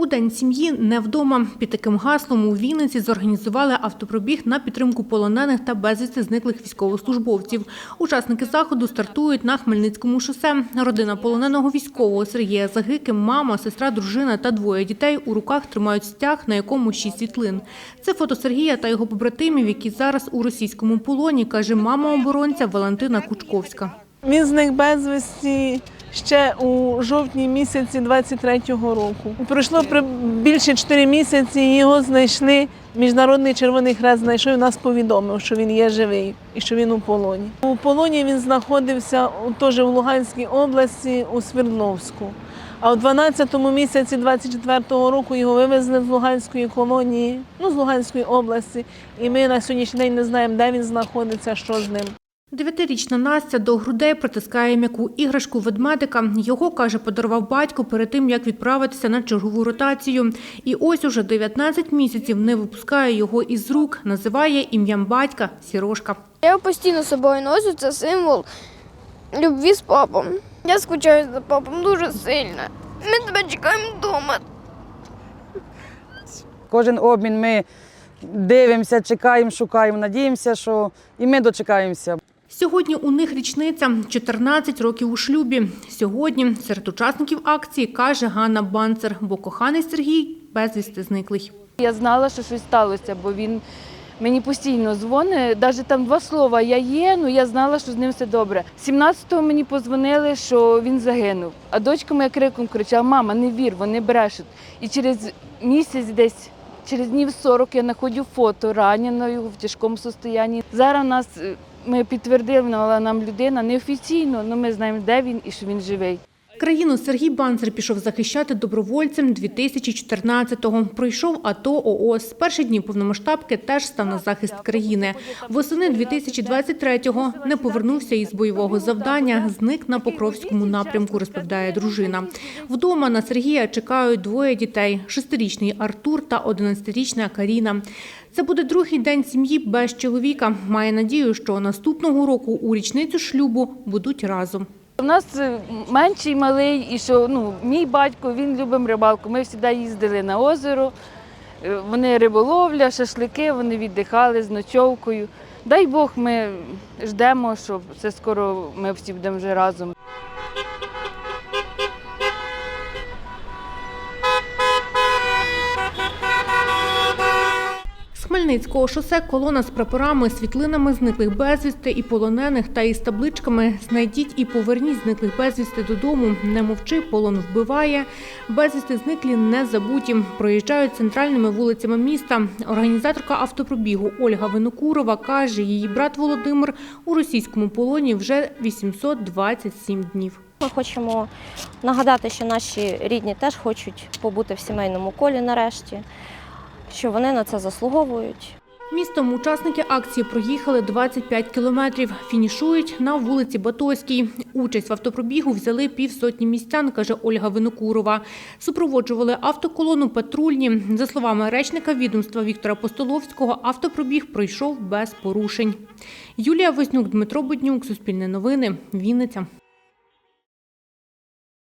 У день сім'ї не вдома. Під таким гаслом у Вінниці зорганізували автопробіг на підтримку полонених та безвісти зниклих військовослужбовців. Учасники заходу стартують на Хмельницькому шосе. Родина полоненого військового Сергія Загики, мама, сестра, дружина та двоє дітей у руках тримають стяг, на якому шість світлин. Це фото Сергія та його побратимів, які зараз у російському полоні, каже мама оборонця Валентина Кучковська. Він зник безвісті ще у жовтні місяці 23-го року. Пройшло більше 4 місяці, його знайшли. Міжнародний Червоний Хрест знайшов і нас повідомив, що він є живий і що він у полоні. У полоні він знаходився теж у Луганській області, у Свердловську. А у 12-му місяці 24-го року його вивезли з Луганської колонії, ну з Луганської області. І ми на сьогоднішній день не знаємо, де він знаходиться, що з ним. Дев'ятирічна Настя до грудей притискає м'яку іграшку ведмедика. Його, каже, подарував батько перед тим, як відправитися на чергову ротацію. І ось уже 19 місяців не випускає його із рук, називає ім'ям батька Сірошка. Я його постійно з собою ношу, це символ любві з папом. Я скучаю за папом дуже сильно. Ми тебе чекаємо вдома. Кожен обмін ми дивимося, чекаємо, шукаємо, надіємося, що і ми дочекаємося. Сьогодні у них річниця 14 років у шлюбі. Сьогодні серед учасників акції каже Ганна Банцер, бо коханий Сергій безвісти зниклий. Я знала, що щось сталося, бо він мені постійно дзвонить. Навіть там два слова я є, ну я знала, що з ним все добре. 17-го мені позвонили, що він загинув. А дочка моя криком кричала: Мама, не вір, вони брешуть. І через місяць десь. Через днів 40 я знаходжу фото раненої в тяжкому стані. Зараз нас е, ми підтвердили нам людина неофіційно, але ми знаємо, де він і що він живий. Країну Сергій Банцер пішов захищати добровольцем 2014-го. Пройшов АТО ООС. З перших днів повномасштабки теж став на захист країни. Восени 2023-го не повернувся із бойового завдання, зник на Покровському напрямку, розповідає дружина. Вдома на Сергія чекають двоє дітей – шестирічний Артур та 11-річна Каріна. Це буде другий день сім'ї без чоловіка. Має надію, що наступного року у річницю шлюбу будуть разом. У нас е, менший малий, і що ну, мій батько він любив рибалку. Ми завжди їздили на озеро. Е, Вони риболовля, шашлики, вони віддихали з ночовкою. Дай Бог, ми ждемо, що все скоро ми всі будемо вже разом. Хмельницького шосе колона з прапорами, світлинами зниклих безвісти і полонених та із табличками «Знайдіть і поверніть зниклих безвісти додому. Не мовчи, полон вбиває». Безвісти зниклі не забуті. Проїжджають центральними вулицями міста. Організаторка автопробігу Ольга Винокурова каже, її брат Володимир у російському полоні вже 827 днів. Ми хочемо нагадати, що наші рідні теж хочуть побути в сімейному колі нарешті, що вони на це заслуговують. Містом учасники акції проїхали 25 кілометрів. Фінішують на вулиці Батоській. Участь в автопробігу взяли півсотні містян, каже Ольга Винокурова. Супроводжували автоколону патрульні. За словами речника відомства Віктора Постоловського, автопробіг пройшов без порушень. Юлія Вознюк, Дмитро Буднюк, Суспільне новини, Вінниця.